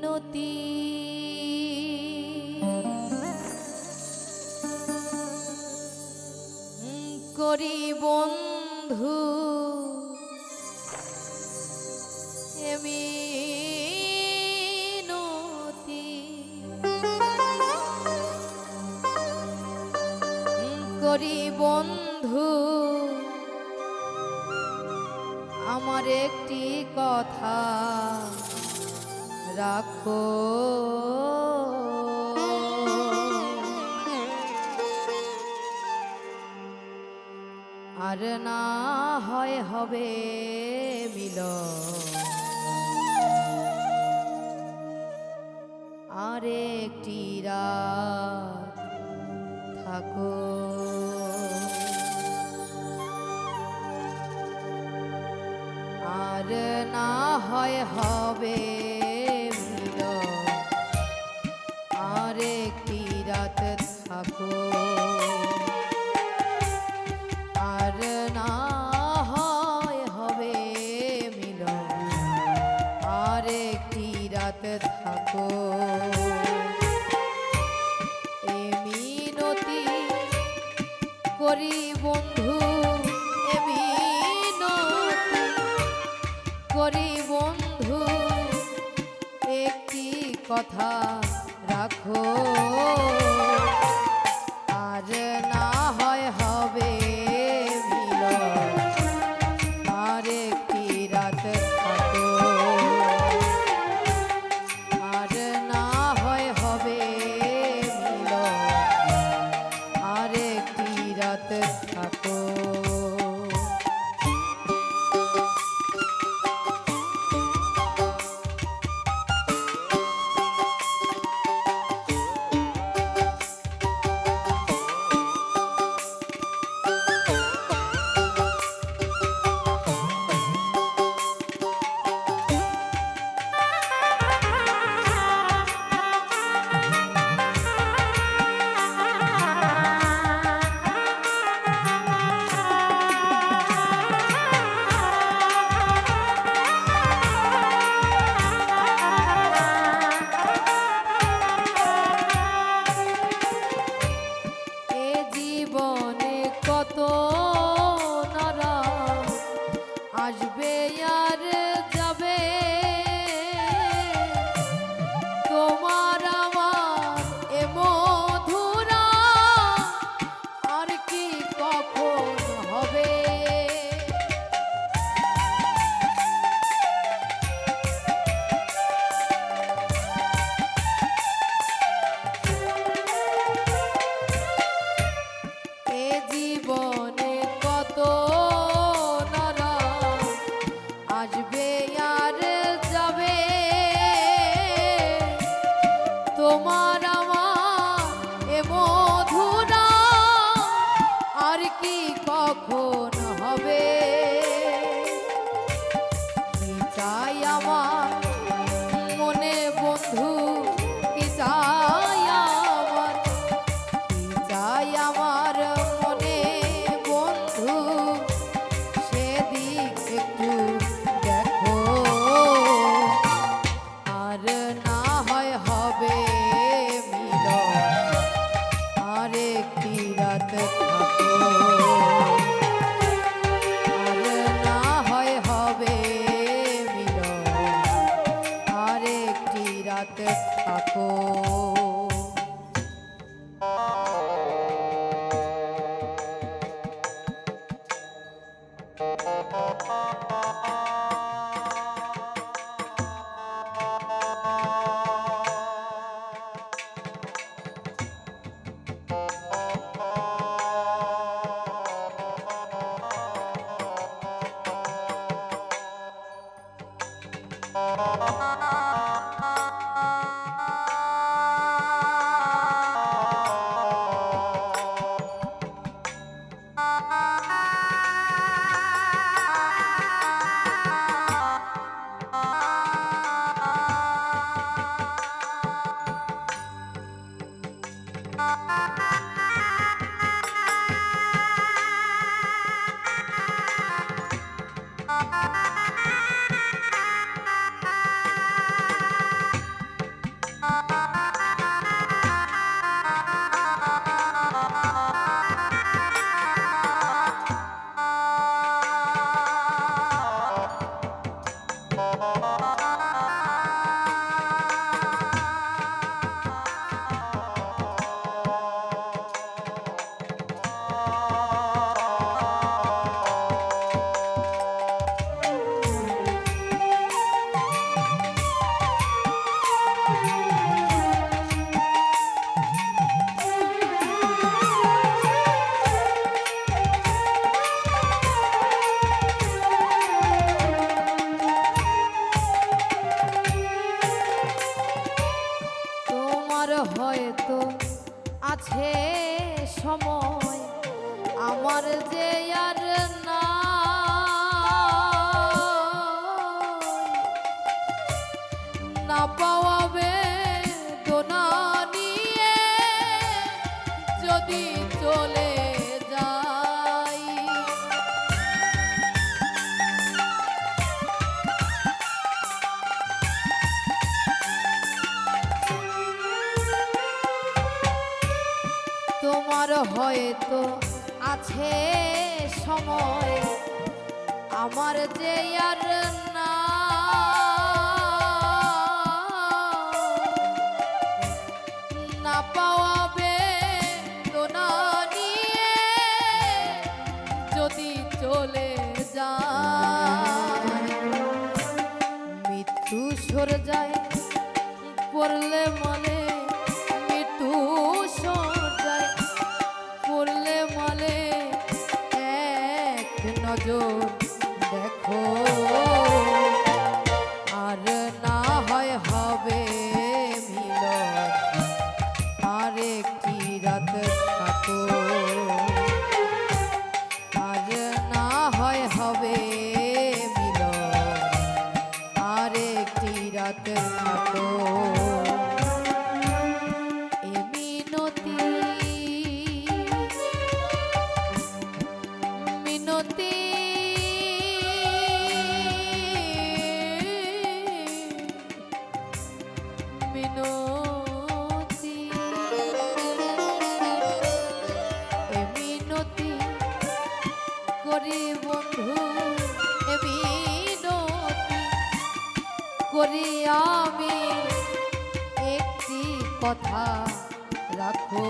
মিনতি করি বন্ধু এ মিনতি করি বন্ধু আমার একটি কথা। রাখো। আর না হয় হবে মিল আর একটি থাকো। আর না হয় হবে রাত থাকো। আর না হয় হবে মিল আর একটি রাতে থাকো। করি বন্ধু কথা রাখো। আর না চাই আমার একটি থাকো। আর হয়তো আছে সময় আমার যে আর না। না পাওয়াবে না নিয়ে যদি চলে যা মৃত্যু সরে যায় পড়লে মনে করি বন্ধু বিনতি করি আমি। একটি কথা রাখো।